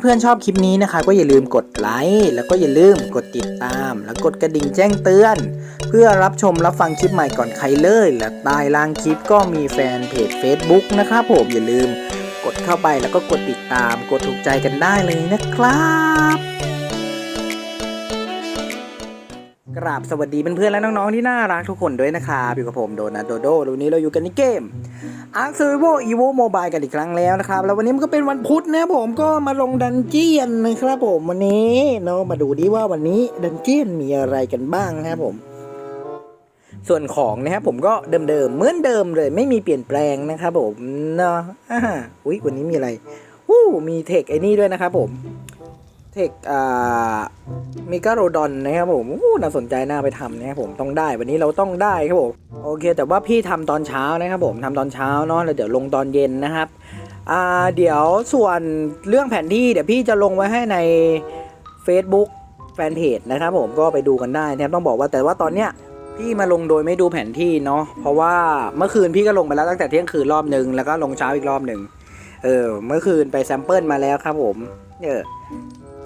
เพื่อนๆชอบคลิปนี้นะคะ ก็อย่าลืมกดไลค์แล้วก็อย่าลืมกดติดตาม แล้วกดกระดิ่งแจ้งเตือน เพื่อรับชมรับฟังคลิปใหม่ก่อนใครเลย และใต้ล่างคลิปก็มีแฟนเพจ Facebook นะครับผมอย่าลืมกดเข้าไปแล้วก็กดติดตาม กดถูกใจกันได้เลยนะครับ กราบสวัสดีเพื่อนๆและน้องๆที่น่ารักทุกคนด้วยนะครับอยู่กับผมโดนัทโดโดวันนี้เราอยู่กันในเกม Ark Survival Evo Mobile กันอีกครั้งแล้วนะครับ แล้ววันนี้มันก็เป็นวันพุธนะผมก็มาลงดันเจียนนะครับผมวันนี้เนาะมาดูดิว่าวันนี้ดันเจียนมีอะไรกันบ้างนะครับผม ส่วนของนะครับผมก็เดิมๆเหมือนเดิมเลย ไม่มีเปลี่ยนแปลงนะครับผมเนาะอ่าอุ้ยวันนี้มีอะไรวู้มีเทคไอ้นี่ด้วยนะครับผม ทคอ่ามิกาโรดอนนะครับผมอู้น่าสนใจน่าไปทำนะครับผมต้องได้วันนี้เราต้องได้ครับผมโอเค แต่ว่าพี่ทำตอนเช้านะครับผมทำตอนเช้าเนาะแล้วเดี๋ยวลงตอนเย็นนะครับอ่าเดี๋ยวส่วนเรื่องแผนที่เดี๋ยวพี่จะลงไว้ให้ใน Facebook แฟนเพจนะครับผมก็ไปดูกันได้นะครับต้องบอกว่าแต่ว่าตอนเนี้ยพี่มาลงโดยไม่ดูแผนที่เนาะเพราะว่าเมื่อคืนพี่ก็ลงไปแล้วตั้งแต่เที่ยงคืนรอบหนึ่งแล้วก็ลงเช้าอีกรอบหนึ่งเออเมื่อคืนไปแซมเปิลมาแล้วครับผมเออ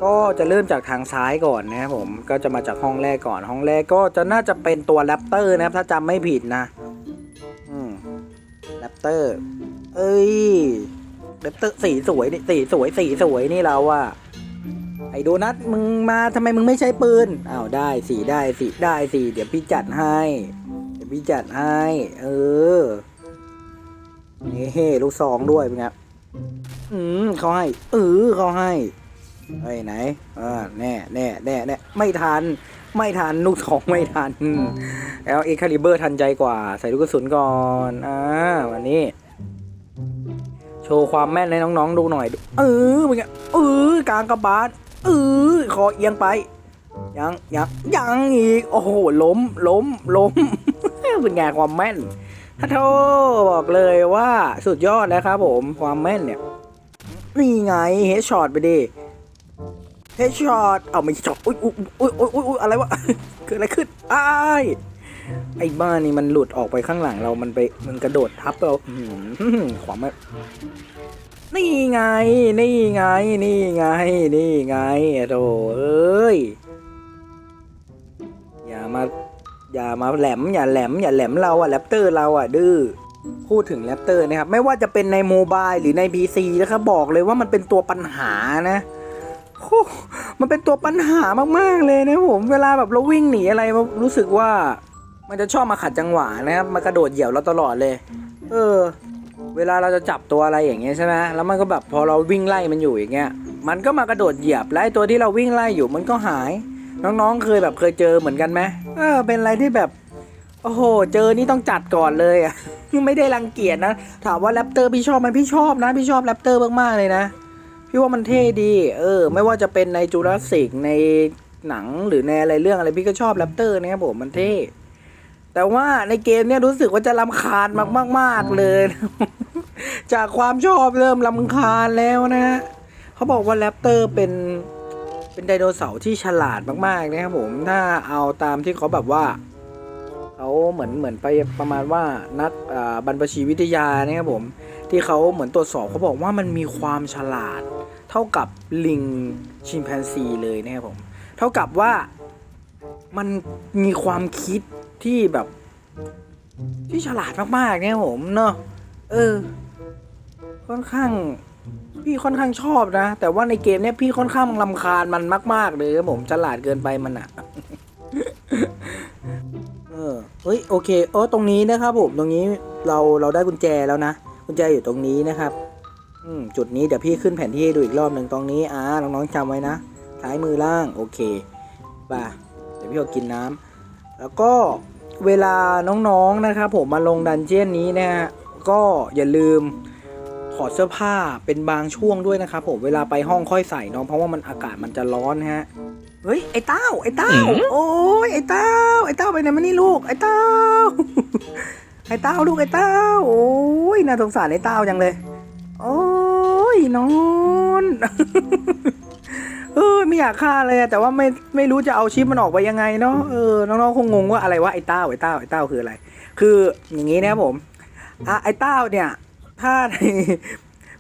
ก็จะเริ่มจากทางซ้ายก่อนนะครับผมก็จะมาจากห้องแรกก่อน ห้องแรกก็จะน่าจะเป็นตัวแรปเตอร์นะครับ ถ้าจำไม่ผิดนะอืมแรปเตอร์เอ้ยแรปเตอร์สีสวยนี่สีสวยสีสวยนี่เราอะไอ้โดนัทมึงมาทำไมมึงไม่ใช้ปืนอ้าวได้สีได้สีได้สีเดี๋ยวพี่จัดให้ เดี๋ยวพี่จัดให้ เออนี่ลูกซองด้วยเป็นไงอืมเขาให้เออเขาให้ เฮ้ยไหนอ่าแน่แน่แน่แน่ไม่ทัน ไม่ทันลูกสองไม่ทันแล้วเอ็กคาลิเบอร์ทันใจกว่า ใส่ลูกกระสุนก่อนอ่าวันนี้ โชว์ความแม่นให้น้องๆดูหน่อย เออเป็นไงเออกลางกระบาดเออคอเอียงไป ยังยังยังอีก โอ้โหล้มล้มล้มเป็นไงความแม่นถ้าโทบอกเลยว่าสุดยอดแล้วครับผมความแม่นเนี่ยนี่ไงเฮดช็อตไปดิ เฮดช็อตเอาไม่ช็อตอุ้ยอุ้ยอุ้ยอุ้ยอุ้ยอุ้ยอะไรวะ เกิดอะไรขึ้นอ้ายไอ้บ้านนี่มันหลุดออกไปข้างหลังเรา มันไป มันกระโดดทับเราขวามานี่ไง นี่ไง นี่ไง นี่ไงโธ่เอ้ย อย่ามา อย่ามาแหลม อย่าแหลม อย่าแหลมเราอะแรปเตอร์เราอะดื้อ พูดถึงแรปเตอร์นะครับ ไม่ว่าจะเป็นในโมบายหรือใน PC นะครับ บอกเลยว่ามันเป็นตัวปัญหานะ มันเป็นตัวปัญหามากๆเลยนะผมเวลาแบบเราวิ่งหนีอะไรรู้สึกว่า มันจะชอบมาขัดจังหวะนะครับมากระโดดเหยียบเราตลอดเลย เออ เวลาเราจะจับตัวอะไรอย่างเงี้ยใช่ไหมแล้วมันก็แบบพอเราวิ่งไล่มันอยู่อย่างเงี้ยมันก็มากระโดดเหยียบและตัวที่เราวิ่งไล่อยู่มันก็หาย น้องๆ เคยแบบเคยเจอเหมือนกันไหมเออ เป็นอะไรที่แบบโอ้โห เจอนี่ต้องจัดก่อนเลยอะ ไม่ได้รังเกียจนะ ถามว่าแรปเตอร์พี่ชอบไหมพี่ชอบนะ พี่ชอบแรปเตอร์มากๆเลยนะ พี่ว่ามันเท่ดี เออ ไม่ว่าจะเป็นในจูราสสิกในหนังหรือในอะไรเรื่องอะไรพี่ก็ชอบแรปเตอร์นะครับผมมันเท่ แต่ว่าในเกมเนี้ยรู้สึกว่าจะลำคาญมากมากๆเลย จากความชอบเริ่มลำคาญแล้วนะฮะเขาบอกว่าแรปเตอร์เป็นเป็นไดโนเสาร์ที่ฉลาดมากๆนะครับผมถ้าเอาตามที่เขาแบบว่าเขาเหมือนเหมือนไปประมาณว่านักอ่าบรรพชีวิทยานะครับผมที่เขาเหมือนตรวจสอบเขาบอกว่ามันมีความฉลาด เท่ากับลิงชิมแปนซีเลยนะครับผม เท่ากับว่ามันมีความคิดที่แบบ ที่ฉลาดมากๆเนี่ยผมเนาะเออ ค่อนข้างพี่ค่อนข้างชอบนะ แต่ว่าในเกมเนี้ยพี่ค่อนข้างลำคาญมันมาก ๆ เลยครับผมฉลาดเกินไปมันอะเออเฮ้ยโอเคโอ้ตรงนี้นะครับผมตรงนี้เราเราได้กุญแจแล้วนะ กุญแจอยู่ตรงนี้นะครับ จุดนี้เดี๋ยวพี่ขึ้นแผนที่ให้ดูอีกรอบหนึ่งตรงนี้อ่าน้องๆจำไว้นะซ้ายมือล่างโอเคป่ะเดี๋ยวพี่เอากินน้ำแล้วก็เวลาน้องๆนะครับผมมาลงดันเจี้ยนนี้นะฮะก็อย่าลืมถอดเสื้อผ้าเป็นบางช่วงด้วยนะครับผมเวลาไปห้องค่อยใส่เนาะเพราะว่ามันอากาศมันจะร้อนฮะเฮ้ยไอ้เต้าไอ้เต้าโอ้ยไอ้เต้าไอ้เต้าไปไหนมานี่ลูกไอ้เต้าไอ้เต้าลูกไอ้เต้าโอ้ยน่าสงสารไอ้เต้าจังเลยโอ้ย นอน เออไม่อยากฆ่าเลยอะแต่ว่าไม่ไม่รู้จะเอาชิปมันออกไปยังไงเนาะเออน้องๆคงงงว่าอะไรวะไอ้เต้าไอ้เต้าไอ้เต้าคืออะไร คืออย่างนี้นะผมอะไอ้เต้าเนี่ย ถ้า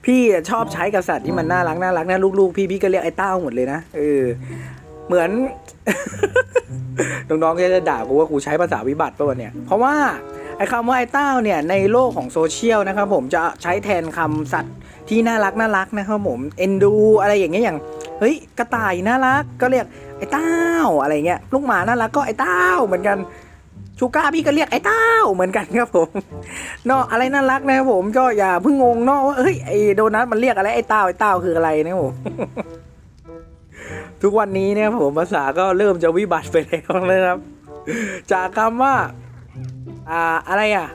พี่ชอบใช้กับสัตว์ที่มันน่ารักน่ารักนะลูกๆพี่พี่ก็เรียกไอ้เต้าหมดเลยนะเออเหมือนน้องๆก็จะด่ากูว่ากูใช้ภาษาวิบัติป่ะวะเนี่ยเพราะว่า อ้คำว่าไอ้เต้าเนี่ยในโลกของโซเชียลนะครับผมจะใช้แทนคำสัตว์ที่น่ารักน่ารักนะครับผมเอ็นดูอะไรอย่างเงี้ยอย่างเฮ้ยกระต่ายน่ารักก็เรียกไอ้เต้าอะไรเงี้ยลูกหมาน่ารักก็ไอ้เต้าเหมือนกันชูก้าพี่ก็เรียกไอ้เต้าเหมือนกันครับผมเนาะอะไรน่ารักนะครับผมก็อย่าเพิ่งงงเนาะว่าเฮ้ยไอ้โดนัทมันเรียกอะไรไอ้เต้าไอ้เต้าคืออะไรนะครับผมทุกวันนี้เนี่ยผมภาษาก็เริ่มจะวิบัติไปแล้วนะครับ จากคำว่า อ่าอะไรอะ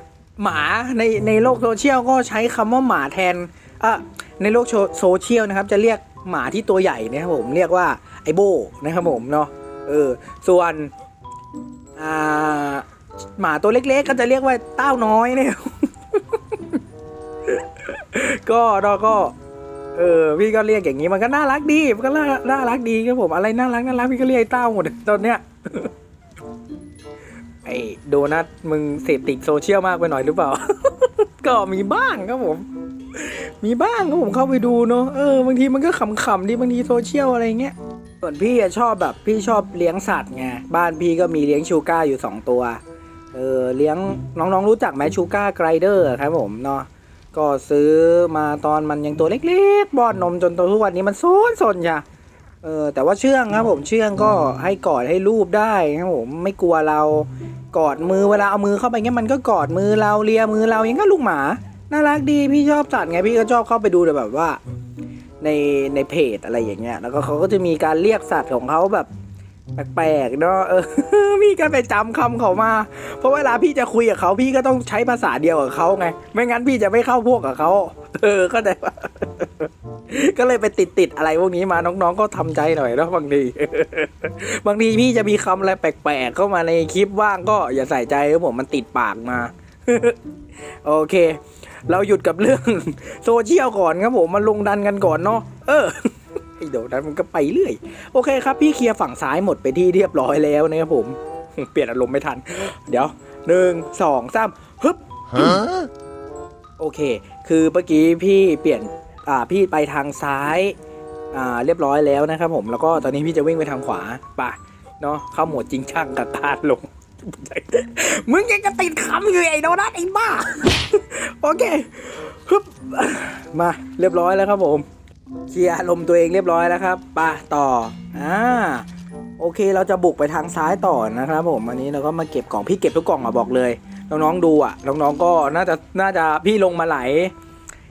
หมาในในโลกโซเชียลก็ใช้คำว่าหมาแทนอะในโลกโซโซเชียลนะครับ จะเรียกหมาที่ตัวใหญ่เนะครับผมเรียกว่าไอโบนะครับผมเนาะเออส่วนอ่าหมาตัวเล็กๆ ก็จะเรียกว่าเต้าน้อยเนี่ยก็เราก็ เออพี่ก็เรียกอย่างนี้มันก็น่ารักดีมันก็น่าน่ารักดีครับผมอะไรน่ารักน่ารักพี่ก็เรียกไอ้เต้าหมดตอนเนี้ย ไอ้โดนัทมึงเสพติดโซเชียลมากไปหน่อยหรือเปล่า ก็มีบ้างครับผม มีบ้างครับผมเข้าไปดูเนาะเออบางทีมันก็ขำๆดีบางทีโซเชียลอะไรเงี้ยส่วนพี่อะชอบแบบพี่ชอบเลี้ยงสัตว์ไงบ้านพี่ก็มีเลี้ยงชูก้าอยู่สองตัวเออเลี้ยงน้องๆรู้จักไหมชูก้าไกรเดอร์ครับผมเนาะก็ซื้อมาตอนมันยังตัวเล็กๆป้อนนมจนตัวทุกวันนี้มันโซนสนจ้ะเออแต่ว่าเชื่องครับผมเชื่องก็ให้กอดให้รูปได้ครับผมไม่กลัวเรา กอดมือเวลาเอามือเข้าไปเงี้ยมันก็กอดมือเราเลียมือเรายังก็ลูกหมา น่ารักดีพี่ชอบสัตว์ไงพี่ก็ชอบเข้าไปดูแต่แบบว่า ในในเพจอะไรอย่างเงี้ย แล้วก็เขาก็จะมีการเรียกสัตว์ของเขาแบบแปลกๆเนาะเออพี่ก็ไปจำคำเขามา เพราะเวลาพี่จะคุยกับเขาพี่ก็ต้องใช้ภาษาเดียวกับเขาไง ไม่งั้นพี่จะไม่เข้าพวกกับเขาเออก็ได้ปะ ก็เลยไปติดติดๆอะไรพวกนี้มาน้องๆก็ทำใจหน่อยเนาะบางทีบางทีพี่จะมีคำอะไรแปลกๆเข้ามาในคลิปว่างก็อย่าใส่ใจครับผมมันติดปากมา โอเค เราหยุดกับเรื่องโซเชียลก่อนครับผมมาลงดันกันก่อนเนาะเออไอ้เดี๋ยวนั้นมันก็ไปเรื่อย โอเคครับ พี่เคลียร์ฝั่งซ้ายหมดไปที่เรียบร้อยแล้วนะครับผม เปลี่ยนอารมณ์ไม่ทัน เดี๋ยวหนึ่งสองสามฮึบโอเค คือเมื่อกี้พี่เปลี่ยน อ่าพี่ไปทางซ้ายอ่าเรียบร้อยแล้วนะครับผมแล้วก็ตอนนี้พี่จะวิ่งไปทางขวาป่ะเนาะเข้าหมดจริงช่างกับการลง มึงยังจะติดคำอยู่ไอ้โดนัทไอ้บ้า โอเคฮึบมาเรียบร้อยแล้วครับผมเคลียร์อารมณ์ตัวเองเรียบร้อยแล้วครับป่ะต่ออ่าโอเคเราจะบุกไปทางซ้ายต่อนะครับผมอันนี้เราก็มาเก็บกล่องพี่เก็บทุกกล่องอะบอกเลย น้องๆดูอะน้องๆก็น่าจะน่าจะพี่ลงมาหลาย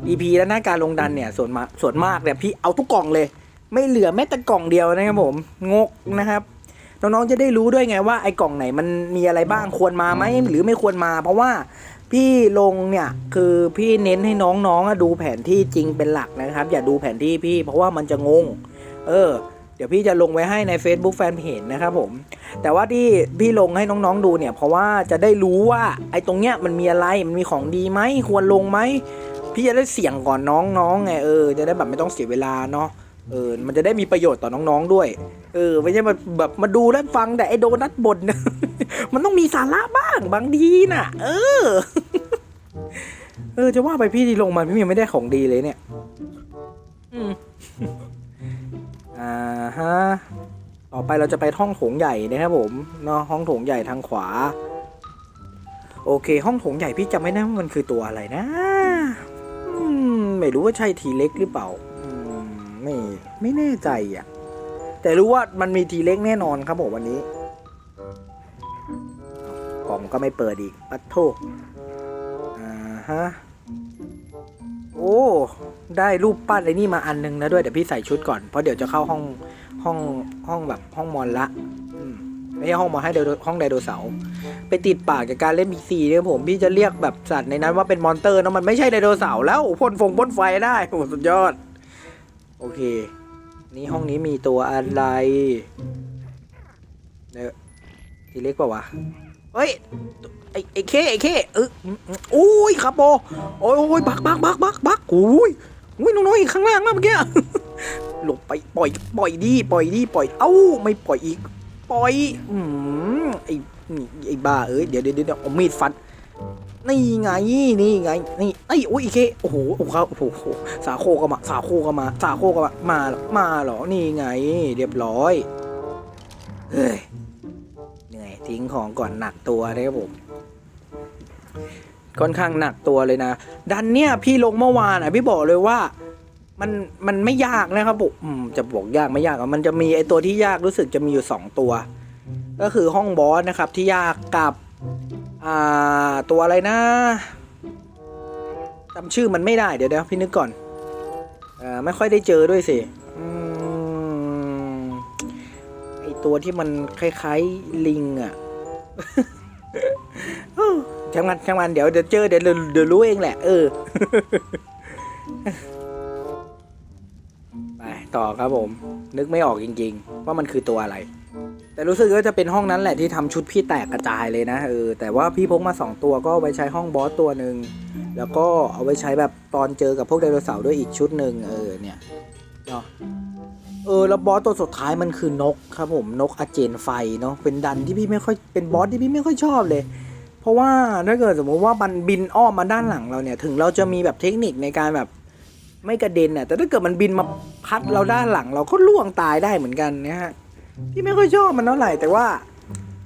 EP แล้วหน้าการลงดันเนี่ยส่วนมากส่วนมากเนี่ยพี่เอาทุกกล่องเลย ไม่เหลือแม้แต่กล่องเดียวนะครับผมงกนะครับน้องๆจะได้รู้ด้วยไงว่าไอ้กล่องไหนมันมีอะไรบ้างควรมาไหมหรือไม่ควรมา เพราะว่าพี่ลงเนี่ยคือพี่เน้นให้น้องๆดูแผนที่จริงเป็นหลักนะครับ อย่าดูแผนที่พี่เพราะว่ามันจะงง เออ เดี๋ยวพี่จะลงไว้ให้ใน Facebook Fanpage นะครับผม แต่ว่าที่พี่ลงให้น้องๆดูเนี่ย เพราะว่าจะได้รู้ว่าไอ้ตรงเนี้ยมันมีอะไรมันมีของดีไหมควรลงไหม พี่จะได้เสี่ยงก่อนน้องๆไงเออจะได้แบบไม่ต้องเสียเวลาเนาะเออมันจะได้มีประโยชน์ต่อน้องๆด้วย เออไม่ใช่มาแบบมาดูแล้วฟังแต่ไอโดนัทบนมันต้องมีสาระบ้างบางทีน่ะ เออ เออ จะว่าไปพี่ที่ลงมาพี่ยังไม่ได้ของดีเลยเนี่ย อืมอ่าฮะต่อไปเราจะไปห้องโถงใหญ่นะครับผมเนาะห้องโถงใหญ่ทางขวา โอเค ห้องโถงใหญ่พี่จำไม่ได้ว่ามันคือตัวอะไรนะ ไม่รู้ว่าใช่ทีเล็กหรือเปล่าไม่ไม่แน่ใจอะ แต่รู้ว่ามันมีทีเล็กแน่นอนครับผมวันนี้กล่องก็ไม่เปิดอีกปัดโทอ่าฮะโอ้ได้รูปปั้นไอ้นี่มาอันนึงนะด้วยเดี๋ยวพี่ใส่ชุดก่อนเพราะเดี๋ยวจะเข้าห้องห้องห้องแบบห้องมอนละ อืม ไม่ใช่ห้องมอให้ไดห้องไดโนเสาร์ไปติดปากจากการเล่นบีซีเนี่ยผมพี่จะเรียกแบบสัตว์ในนั้นว่าเป็นมอนเตอร์นะมันไม่ใช่ไดโนเสาร์แล้วพ่นฟงพ่นไฟได้โอ้สุดยอด โอเค นี่ห้องนี้มีตัวอะไรเนี่ยทีเล็กเปล่าวะเฮ้ยไอ้ไอ้เคไอ้เคเอออุ้ยครับโบโอ้ยโอ้ยบักบักบักบักบักอุ้ยอุ้ยน้องๆอีกข้างล่างนะเมื่อกี้หลบไปปล่อยปล่อยดีปล่อยดีปล่อยเอ้าไม่ปล่อยอีก ปล่อยอืมไอ้นี่ไอ้บ้าเอ้ยเดี๋ยวเดี๋ยวเดี๋ยวเอามีดฟันนี่ไงนี่ไงนี่ไอ้ยอุ้ยอีเคโอ้โหโอ้โหโอ้โหสาโคก็มาสาโคก็มาสาโคก็มามาหรอมาหรอนี่ไง เรียบร้อยเฮ้ยเหนื่อยทิ้งของก่อนหนักตัวนะครับผมค่อนข้างหนักตัวเลยนะ ดันเนี่ยพี่ลงเมื่อวานอะพี่บอกเลยว่า มันมันไม่ยากนะครับผมจะบอกยากไม่ยากมันจะมีไอตัวที่ยากรู้สึกจะมีอยู่สองตัว ก็คือห้องบอสนะครับที่ยากกับอ่าตัวอะไรนะจำชื่อมันไม่ได้เดี๋ยวเดี๋ยวพี่นึกก่อนอ่อไม่ค่อยได้เจอด้วยสิอไอตัวที่มันคล้ายๆลิงอะช่างมันช่างมันเดี๋ยวเดี๋ยวเจอเดี๋ยวเดี๋ยวรู้เองแหละ เออ ต่อครับผม นึกไม่ออกจริง ๆ ว่ามันคือตัวอะไร แต่รู้สึกว่าจะเป็นห้องนั้นแหละที่ทำชุดพี่แตกกระจายเลยนะเออแต่ว่าพี่พกมา 2 ตัวก็เอาไว้ใช้ห้องบอสตัวหนึ่งแล้วก็เอาไว้ใช้แบบตอนเจอกับพวกไดโนเสาร์ด้วยอีกชุดหนึ่งเออเนี่ยเนาะเออแล้วบอสตัวสุดท้ายมันคือนกครับผมนกอาเจนไฟเนาะเป็นดันที่พี่ไม่ค่อยเป็นบอสที่พี่ไม่ค่อยชอบเลย เพราะว่าถ้าเกิดสมมติว่ามันบินอ้อมมาด้านหลังเราเนี่ยถึงเราจะมีแบบเทคนิคในการแบบ ไม่กระเด็นน่ะแต่ถ้าเกิดมันบินมาพัดเราด้านหลัง เราก็ล่วงตายได้เหมือนกันนะฮะพี่ไม่ค่อยชอบมันเท่าไหร่แต่ว่า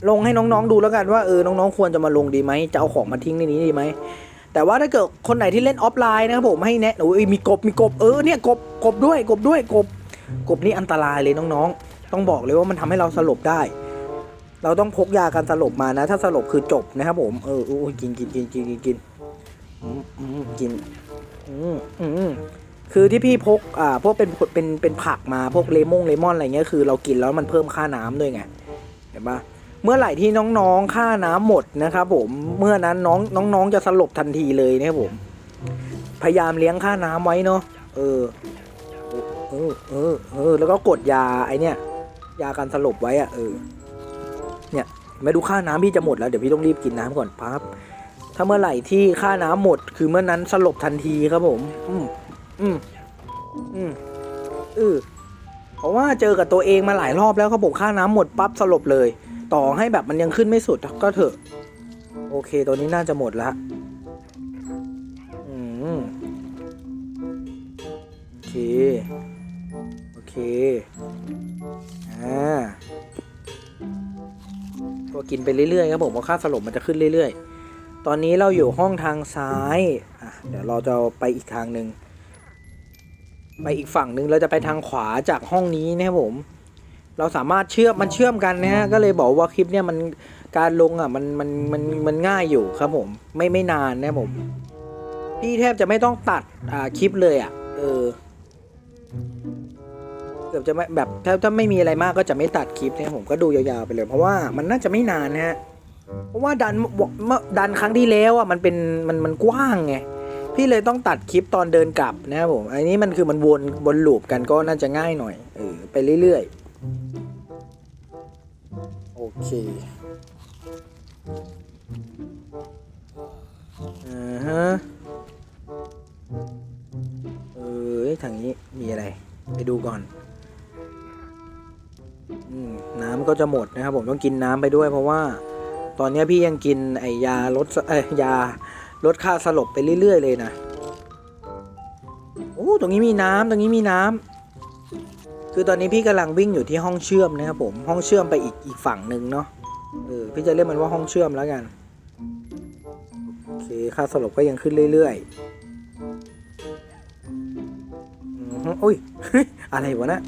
ลงให้น้องๆดูแล้วกันว่าเออน้องๆควรจะมาลงดีไหมจะเอาของมาทิ้งในนี้ดีไหมแต่ว่าถ้าเกิดคนไหนที่เล่นออฟไลน์นะครับผมให้แนะโอ้ยมีกบมีกบเออเนี่ยกบกบด้วยกบด้วยกบกบนี่อันตรายเลยน้องๆ ต้องบอกเลยว่ามันทำให้เราสลบได้ เราต้องพกยากันสลบมานะ ถ้าสลบคือจบนะครับผมเออโอ้ยกินกินกินกินกินกินอืมอืมกินอืมอืม คือที่พี่พกอ่าพวกเป็นเป็นเป็นผักมาพวกเลมงเลมอนอะไรเงี้ยคือเรากินแล้วมันเพิ่มค่าน้ำด้วยไงเห็นปะเมื่อไหร่ที่น้องๆค่าน้ำหมดนะครับผมเมื่อนั้นน้องน้องๆจะสลบทันทีเลยนะครับผม พยายามเลี้ยงค่าน้ำไว้เนาะเออเออเออเออแล้วก็กดยาไอเนี้ยยาการสลบไว้อะเออ เนี่ยไม่ดูค่าน้ำพี่จะหมดแล้วเดี๋ยวพี่ต้องรีบกินน้ำก่อนปั๊บถ้าเมื่อไหร่ที่ค่าน้ำหมด คือเมื่อนั้นสลบทันทีครับผม อืม อืม อืมเออเพราะว่าเจอกับตัวเองมาหลายรอบแล้วเขาบอกค่าน้ำหมดปั๊บสลบเลย ต่อให้แบบมันยังขึ้นไม่สุดก็เถอะ โอเค ตัวนี้น่าจะหมดละอืมโอเค โอเค อ่าก็กินไปเรื่อยๆครับผมเพราะค่าสลบมันจะขึ้นเรื่อยๆ ตอนนี้เราอยู่ห้องทางซ้าย อะ เดี๋ยวเราจะไปอีกทางหนึ่ง ไปอีกฝั่งหนึ่งเราจะไปทางขวาจากห้องนี้นะครับผม เราสามารถเชื่อมมันเชื่อมกันนะฮะก็เลยบอกว่าคลิปเนี่ยมันการลงอะมันมันมันมันง่ายอยู่ครับผมไม่ไม่นานนะครับผมพี่แทบจะไม่ต้องตัดอ่าคลิปเลยอะเออเกือบจะไม่แบบถ้าถ้าไม่มีอะไรมากก็จะไม่ตัดคลิปนะครับผมก็ดูยาวๆไปเลย เพราะว่ามันน่าจะไม่นานนะฮะเพราะว่าดันเมื่อดันครั้งที่แล้วอะมันเป็นมันมันกว้างไง พี่เลยต้องตัดคลิปตอนเดินกลับนะครับผมอันนี้มันคือมันวนวนลูปกันก็น่าจะง่ายหน่อยเออไปเรื่อยๆ โอเคอ่าฮะเออทางนี้มีอะไร ไปดูก่อนอืน้ำก็จะหมดนะครับผมต้องกินน้ำไปด้วยเพราะว่า ตอนนี้พี่ยังกินไอยาลดเอ้ยยา ลดค่าสลบไปเรื่อย ๆ เลยนะโอ้ตรงนี้มีน้ำตรงนี้มีน้ำคือตอนนี้พี่กำลังวิ่งอยู่ที่ห้องเชื่อมนะครับผมห้องเชื่อมไปอีกอีกฝั่งหนึ่งเนาะเออพี่จะเรียกมันว่าห้องเชื่อมแล้วกันโอเคค่าสลบก็ยังขึ้นเรื่อยๆอุ้ยอะไรวะนะ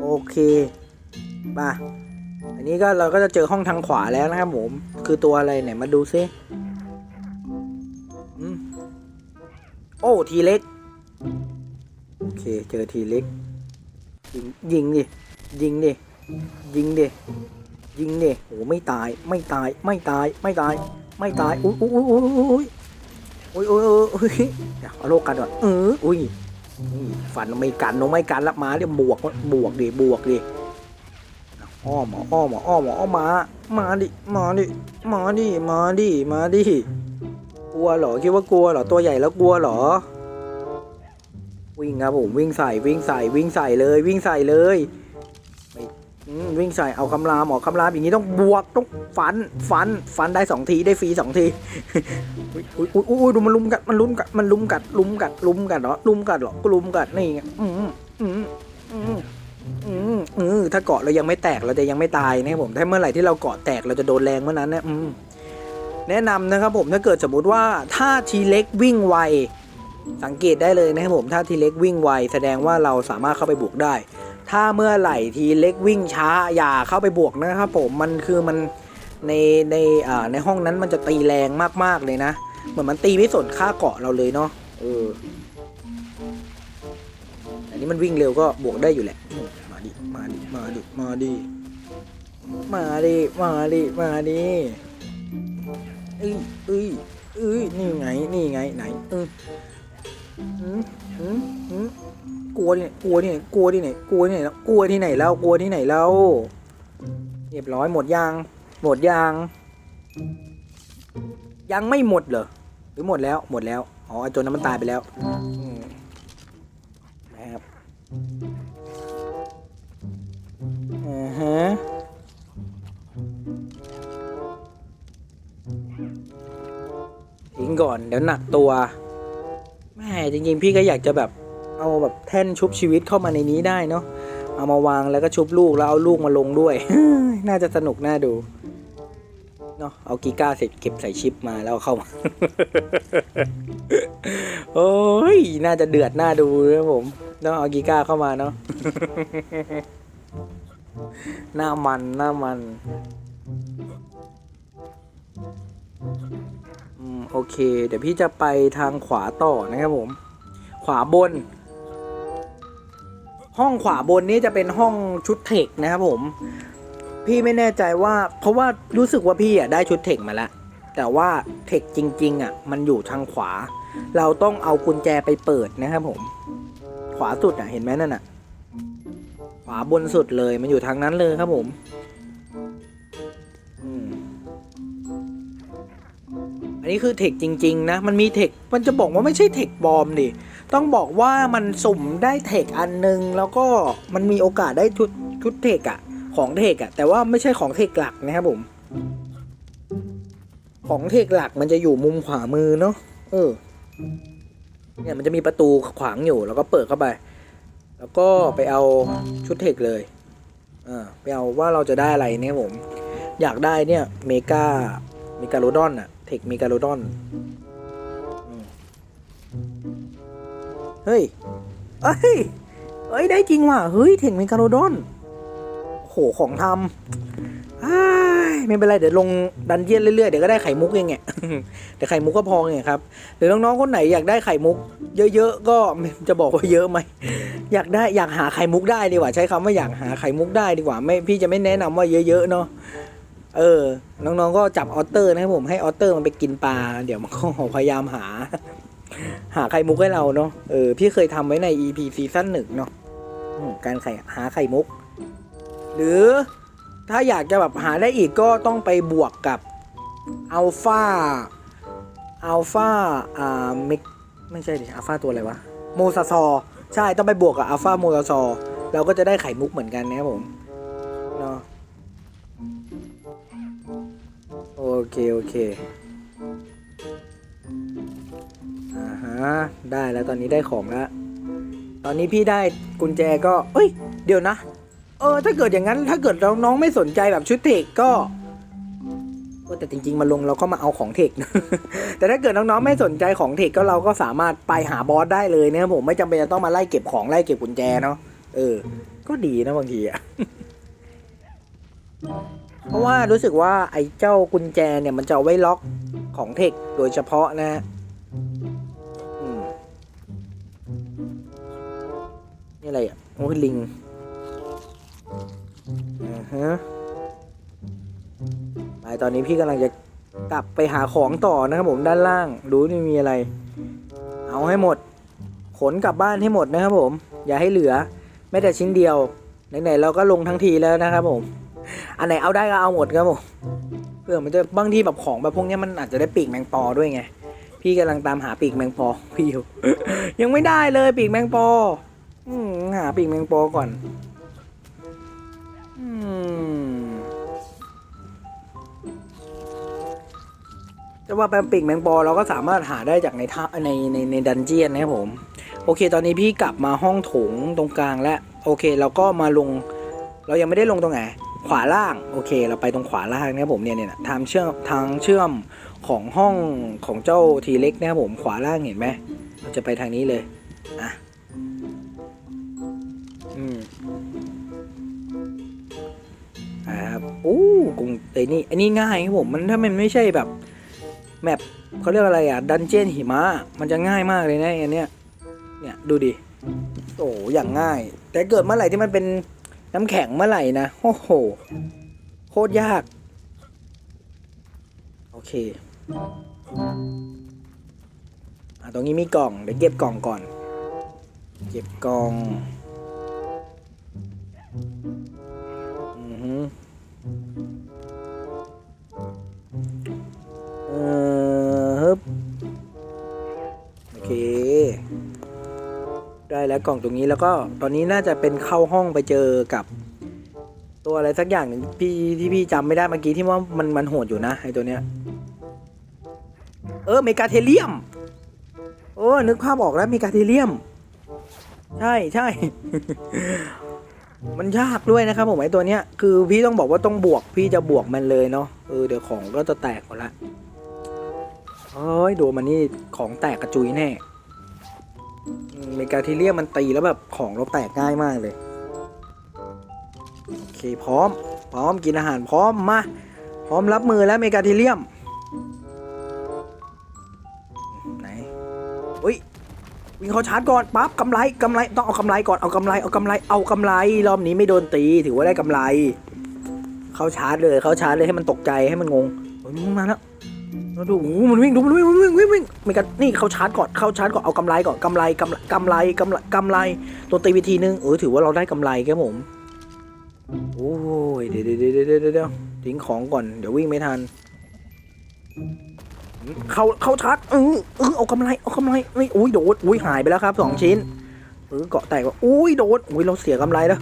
โอเคมาอันนี้ก็เราก็จะเจอห้องทางขวาแล้วนะครับผม คือตัวอะไรเนี่ยมาดูซิ โอ้ทีเล็กโอเคเจอทีเล็กยิงยิงดิยิงดิยิงดิยิงดิโอ้ไม่ตายไม่ตายไม่ตายไม่ตายไม่ตายอุ้ยอุ้ยอุ้ยอุ้ยอุ้ยโอ้ยเอาโลกกันก่อนเอออุ้ยฝันไม่กันน้องไม่กันละมาเรียบวกบวกดิบวกดิอ้อมอ้อมอ้อมอ้อมมามาดิมาดิมาดิมาดิมาดิ กลัวเหรอคิดว่ากลัวเหรอตัวใหญ่แล้วกลัวเหรอ วิ่งครับผมวิ่งใส่วิ่งใส่วิ่งใส่เลย วิ่งใส่เลยวิ่งใส่เอาคำรามออกคำรามอย่างนี้ต้องบวกต้องฟันฟันฟันได้สองทีได้ฟรีสองทีอุ้ยอุ้ยอุ้ยดูมันลุมกัดมันลุมกัดมันลุมกัดลุมกัดลุมกัดเหรอลุมกัดเหรอก็ลุมกัดนี่ไงอืมอืมอืมอืมอืมถ้าเกาะเรายังไม่แตกเราจะยังไม่ตายนะครับผมถ้าเมื่อไหร่ที่เราเกาะแตกเราจะโดนแรงเมื่อนั้นนะอืม แนะนำนะครับผมถ้าเกิดสมมุติว่าถ้าทีเล็กวิ่งไว สังเกตได้เลยนะครับผมถ้าทีเล็กวิ่งไว แสดงว่าเราสามารถเข้าไปบวกได้ ถ้าเมื่อไหร่ทีเล็กวิ่งช้าอย่าเข้าไปบวกนะครับผมมันคือมันในในอ่าในห้องนั้นมันจะตีแรงมากๆเลยนะ เหมือนมันตีไม่สนค่าเกาะเราเลยเนาะเอออันนี้มันวิ่งเร็วก็บวกได้อยู่แหละ มาดิมาดิมาดิมาดิมาดิมาดิมาดิ เอ้ยเอ้ยเอ้ยนี่ไง นี่ไง ไหน เอออืมอืมอืมกลัวที่ไหนกลัวที่ไหนกลัวที่ไหนกลัวที่ไหนแล้วกลัวที่ไหนแล้วกลัวที่ไหนแล้วเรียบร้อยหมดยาง หมดยาง ยังไม่หมดเหรอ หรือหมดแล้ว หมดแล้ว อ๋อไอ้ตัวนั้นมันตายไปแล้ว อืม ก่อน เดี๋ยวหนักตัวแม่จริงๆ พี่ก็อยากจะแบบเอาแบบแท่นชุบชีวิตเข้ามาในนี้ได้เนาะเอามาวางแล้วก็ชุบลูกแล้วเอาลูกมาลงด้วย น่าจะสนุกน่าดูเนาะเอากีก้าเสร็จเก็บใส่ชิปมาแล้วเข้ามาโอ้ยน่าจะเดือดน่าดูนะผมเนาะเอากีก้าเข้ามาเนาะหน้ามันหน้ามัน โอเค เดี๋ยวพี่จะไปทางขวาต่อนะครับผม ขวาบน ห้องขวาบนนี้จะเป็นห้องชุดเทคนะครับผม พี่ไม่แน่ใจว่า เพราะว่ารู้สึกว่าพี่อะได้ชุดเทคมาแล้ว แต่ว่าเทคจริง ๆ อะ มันอยู่ทางขวา เราต้องเอากุญแจไปเปิดนะครับผม ขวาสุดอะเห็นไหมนั่นอะ ขวาบนสุดเลยมันอยู่ทางนั้นเลยครับผม อันนี้คือเทคจริง ๆ นะ มันมีเทค มันจะบอกว่าไม่ใช่เทคบอมดิ ต้องบอกว่ามันสุ่มได้เทคอันนึง แล้วก็มันมีโอกาสได้ชุดชุดเทคอะของเทคอะแต่ว่าไม่ใช่ของเทคหลักนะครับผม ของเทคหลักมันจะอยู่มุมขวามือเนาะ เออ เนี่ยมันจะมีประตูขวางอยู่ แล้วก็เปิดเข้าไป แล้วก็ไปเอาชุดเทคเลยอ่าไปเอาว่าเราจะได้อะไรเนี่ยผม อยากได้เนี่ยเมกาเมกาโลดอนอะ เทคเมกาโลดอนเฮ้ยเอ้ยเอ้ย ได้จริงว่ะ เฮ้ย เทคเมกาโลดอน โห ของทำไม่เป็นไรเดี๋ยวลงดันเจียนเรื่อยๆ เดี๋ยวก็ได้ไข่มุกเองไงเดี๋ยวไข่มุกก็พอไงครับหรือน้องๆ คนไหนอยากได้ไข่มุก เยอะๆ ก็จะบอกว่าเยอะไหม อยากได้อยากหาไข่มุกได้ดีกว่า ใช้คำว่าอยากหาไข่มุกได้ดีกว่า ไม่พี่จะไม่แนะนำว่าเยอะๆ เนาะ เออ น้องๆก็จับออเตอร์นะครับผมให้ออเตอร์มันไปกินปลา เดี๋ยวมันก็พยายามหา หาไข่มุกให้เราเนาะเออพี่เคยทำไว้ใน EP ซีซั่นหนึ่งเนาะการไข่หาไข่มุก หรือถ้าอยากจะแบบหาได้อีกก็ต้องไปบวกกับอัลฟาอัลฟาอ่ามิกไม่ใช่ดิอัลฟาตัวอะไรวะโมซาซอ ใช่ต้องไปบวกกับอัลฟาโมซาซอเราก็จะได้ไข่มุกเหมือนกันนะครับผม เค โอเค อ่าฮะ ได้แล้วตอนนี้ได้ของแล้ว ตอนนี้พี่ได้กุญแจก็เอ้ย เดี๋ยวนะ เออ ถ้าเกิดอย่างนั้น ถ้าเกิดน้องๆไม่สนใจแบบชุดเทคก็เออแต่จริงๆมาลงเราก็มาเอาของเทค แต่ถ้าเกิดน้องๆไม่สนใจของเทคก็เราก็สามารถไปหาบอสได้เลยนะครับผมไม่จำเป็นจะต้องมาไล่เก็บของไล่เก็บกุญแจเนาะ เออ ก็ดีนะบางทีอะ เพราะว่ารู้สึกว่าไอ้เจ้ากุญแจเนี่ยมันจะไว้ล็อกของเทคโดยเฉพาะนะฮะนี่อะไรอะโอ้ยลิงอ่าฮะไปตอนนี้พี่กำลังจะกลับไปหาของต่อนะครับผมด้านล่างดูนี่มีอะไร เอาให้หมด ขนกลับบ้านให้หมดนะครับผม อย่าให้เหลือแม้แต่ชิ้นเดียวไหนๆเราก็ลงทั้งทีแล้วนะครับผม อันไหนเอาได้ก็เอาหมดครับผมเพื่อมันจะบางทีแบบของแบบพวกนี้มันอาจจะได้ปีกแมงปอด้วยไง พี่กำลังตามหาปีกแมงปอพี่อยู่ยังไม่ได้เลยปีกแมงปอหาปีกแมงปอก่อนจะว่าไปปีกแมงปอเราก็สามารถหาได้จากในท่าในในในดันเจียนนะครับผม โอเค ตอนนี้พี่กลับมาห้องโถงตรงกลางแล้วโอเค เราก็มาลง เรายังไม่ได้ลงตรงไหน ขวาล่างโอเค เราไปตรงขวาล่างนะครับผมเนี่ยเนี่ยทางเชื่อมทางเชื่อมของห้องของเจ้าทีเล็กนะครับผมขวาล่างเห็นไหมเราจะไปทางนี้เลยอะอืมอ่าครับโอ้กรุงไอ้นี่อันนี้ง่ายครับผมมันถ้ามันไม่ใช่แบบแมปเขาเรียกอะไรอะดันเจียนหิมะมันจะง่ายมากเลยนะอันเนี้ยเนี่ยดูดิโอ้อย่างง่าย แต่เกิดเมื่อไหร่ที่มันเป็น น้ำแข็งเมื่อไหร่นะโอ้โห โคตรยาก โอเคอะตรงนี้มีกล่อง เดี๋ยวเก็บกล่องก่อน เก็บกล่องอือฮึ แล้วกล่องตรงนี้แล้วก็ตอนนี้น่าจะเป็นเข้าห้องไปเจอกับ ตัวอะไรสักอย่างหนึ่งพี่ที่พี่จำไม่ได้เมื่อกี้ที่ว่ามันมันโหดอยู่นะไอตัวเนี้ยเออเมกาเทเลียมโอ้นึกภาพออกแล้วเมกาเทเลียม ใช่ใช่ มันยากด้วยนะครับผมไอตัวเนี้ยคือพี่ต้องบอกว่าต้องบวกพี่จะบวกมันเลยเนาะเออเดี๋ยวของก็จะแตกหมดละเฮ้ยโดนมันนี่ของแตกกระจุยแน่ เมกาเทเลียมมันตีแล้วแบบของเราแตกง่ายมากเลย โอเคพร้อม พร้อมกินอาหารพร้อมมา พร้อมรับมือแล้วเมกาเทเลียม ไหนอุ้ยวิ่งเขาชาร์จก่อนปั๊บกำไรกำไรต้องเอากำไรก่อนเอากำไรเอากำไรเอากำไรรอบนี้ไม่โดนตีถือว่าได้กำไร เข้าชาร์จเลยเข้าชาร์จเลยให้มันตกใจให้มันงงเฮ้ยมันมาแล้ว มาดูโอ้โหมันวิ่งดูมันวิ่งมันวิ่งวิ่งวิ่งเมกานี่เขาชาร์จก่อนเขาชาร์จก่อนเอากำไรก่อนกำไรกำไรกำไรกำไรกำไรตัวตีวิธีนึงเออถือว่าเราได้กำไรแค่ผมโอ้ยเดี๋ยวเดี๋ยวเดี๋ยวเดี๋ยวทิ้งของก่อนเดี๋ยววิ่งไม่ทันเขาเขาชักเออเออเอากำไรเอากำไรไม่อุ้ยโดดอุ้ยหายไปแล้วครับสองชิ้นเออเกาะแตกว่าอุ้ยโดดอุ้ยเราเสียกำไรแล้ว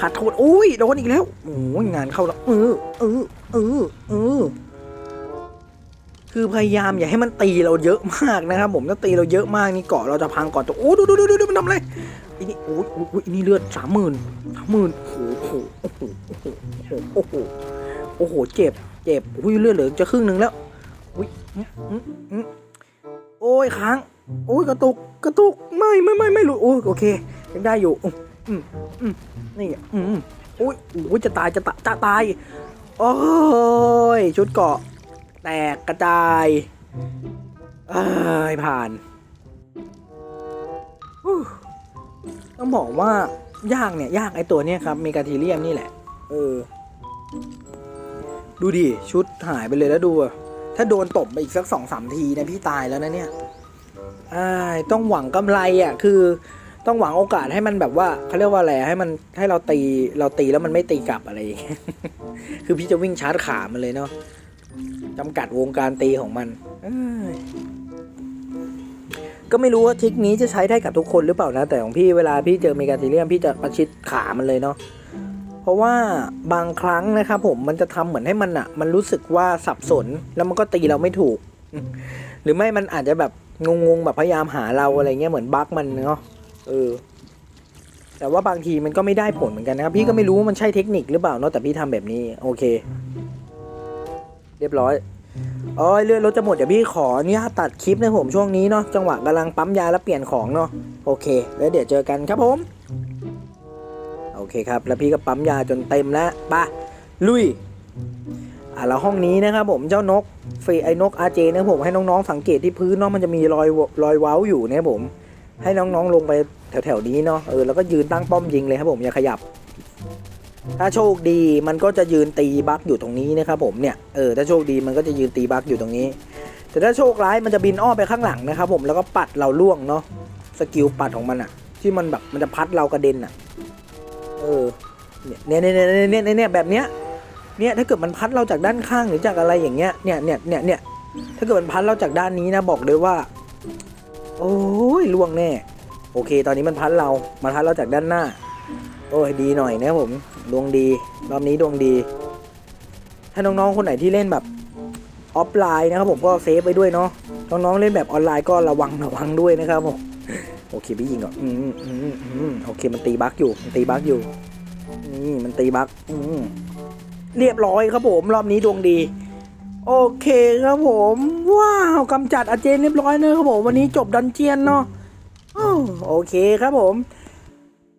ขาดทุนอุ้ยโดนอีกแล้วโอ้ยงานเข้าแล้วเออเออเออเออ คือพยายามอย่าให้มันตีเราเยอะมากนะครับผมถ้าตีเราเยอะมากนี่เกาะเราจะพังก่อนตัวโอ้ดูดูดูดูดูมันทำอะไรอันนี้โอ้ยโหอันนี้เลือดสามหมื่นสามหมื่นโอ้โหโอ้โหโอ้โหโอ้โหโอ้โหเจ็บเจ็บอุ้ยเลือดเหลือจะครึ่งหนึ่งแล้วอุ้ยอืมอืมอืมโอ้ยค้างโอ้ยกระตุกกระตุกไม่ไม่ไม่ไม่หลุดโอ้ยโอเคยังได้อยู่อืมอืมอืมนี่อืมอืมโอ้ยโอ้ยจะตายจะตายจะตายโอ้ยชุดเกาะ แตกกระจายเอ้ยผ่าน ต้องบอกว่ายากเนี่ย ยากไอตัวเนี้ยครับเมกาทีเรียมนี่แหละ เออ ดูดิ ชุดหายไปเลยแล้วดูอะถ้าโดนตบไปอีกสักสองสามทีนะพี่ตายแล้วนะเนี่ยอ้ต้องหวังกำไรอะ คือต้องหวังโอกาสให้มันแบบว่าเขาเรียกว่าอะไรให้มันให้เราตีเราตีแล้วมันไม่ตีกลับอะไรอย่างเงี้ยคือพี่จะวิ่งชาร์จขามันเลยเนาะ จำกัดวงการตีของมันก็ไม่รู้ว่าทริคนี้จะใช้ได้กับทุกคนหรือเปล่านะ แต่ของพี่เวลาพี่เจอเมกาทีเรียมพี่จะประชิดขามันเลยเนาะเพราะว่าบางครั้งนะครับผมมันจะทำเหมือนให้มันอะมันรู้สึกว่าสับสนแล้วมันก็ตีเราไม่ถูก หรือไม่มันอาจจะแบบงงๆแบบพยายามหาเราอะไรเงี้ยเหมือนบั๊กมันเนาะเออ แต่ว่าบางทีมันก็ไม่ได้ผลเหมือนกันนะครับพี่ก็ไม่รู้ว่ามันใช่เทคนิคหรือเปล่าเนาะแต่พี่ทำแบบนี้ โอเค เรียบร้อยอ๋อเลือดรถจะหมดเดี๋ยวพี่ขออนุญาตตัดคลิปนะผมช่วงนี้เนาะจังหวะกำลังปั๊มยาแล้วเปลี่ยนของเนาะโอเค แล้วเดี๋ยวเจอกันครับผม โอเคครับ แล้วพี่ก็ปั๊มยาจนเต็มแล้วปะลุยอะแล้วห้องนี้นะครับผมเจ้านกฟรีไอ้นกอาเจนะผมให้น้องๆสังเกตที่พื้นเนาะมันจะมีรอยรอยเว้าอยู่นะครับผม ให้น้องๆลงไปแถวๆนี้เนาะเออแล้วก็ยืนตั้งป้อมยิงเลยครับผมอย่าขยับ ถ้าโชคดีมันก็จะยืนตีบั๊กอยู่ตรงนี้นะครับผมเนี่ยเออถ้าโชคดีมันก็จะยืนตีบั๊กอยู่ตรงนี้ แต่ถ้าโชคร้ายมันจะบินอ้อมไปข้างหลังนะครับผมแล้วก็ปัดเราล่วงเนาะสกิลปัดของมันอะที่มันแบบมันจะพัดเรากระเด็นอะเออเนี่ยเนี่ยเนี่ยเนี่ยเนี่ยแบบเนี้ยเนี่ยถ้าเกิดมันพัดเราจากด้านข้างหรือจากอะไรอย่างเงี้ยเนี่ยเนี่ยเนี่ยเนี่ยถ้าเกิดมันพัดเราจากด้านนี้นะบอกเลยว่า โอ้ยล่วงแน่ โอเค ตอนนี้มันพัดเรามันพัดเราจากด้านหน้า โอ้ยดีหน่อยนะผม ดวงดี รอบนี้ดวงดี ถ้าน้องๆคนไหนที่เล่นแบบออฟไลน์นะครับผมก็เซฟไปด้วยเนาะน้องๆเล่นแบบออนไลน์ก็ระวังระวังด้วยนะครับผมโอเคพี่ยิงก่อนอืมอืมอืมโอเคมันตีบั๊กอยู่มันตีบั๊กอยู่นี่มันตีบั๊กอืมเรียบร้อยครับผม รอบนี้ดวงดี โอเคครับผม ว้าวกำจัดอาเจนเรียบร้อยนะครับผม วันนี้จบดันเจียนเนาะโอเคครับผม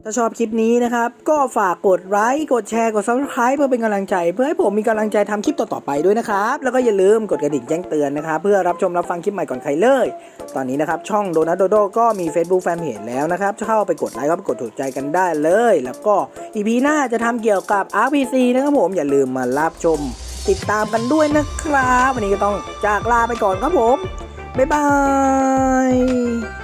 ถ้าชอบคลิปนี้นะครับ ก็ฝากกดไลค์กดแชร์กด subscribe เพื่อเป็นกำลังใจ เพื่อให้ผมมีกำลังใจทำคลิปต่อๆไปด้วยนะครับ แล้วก็อย่าลืมกดกระดิ่งแจ้งเตือนนะครับ เพื่อรับชมรับฟังคลิปใหม่ก่อนใครเลย ตอนนี้นะครับช่องโดนัทโดโดก็มี Facebook Fanpage แล้วนะครับเข้าไปกดไลค์ก็ไปกดถูกใจกันได้เลย แล้วก็อีพีหน้าจะทำเกี่ยวกับ RPC นะครับผมอย่าลืมมารับชม ติดตามกันด้วยนะครับ วันนี้ก็ต้องจากลาไปก่อนครับผมบ๊ายบาย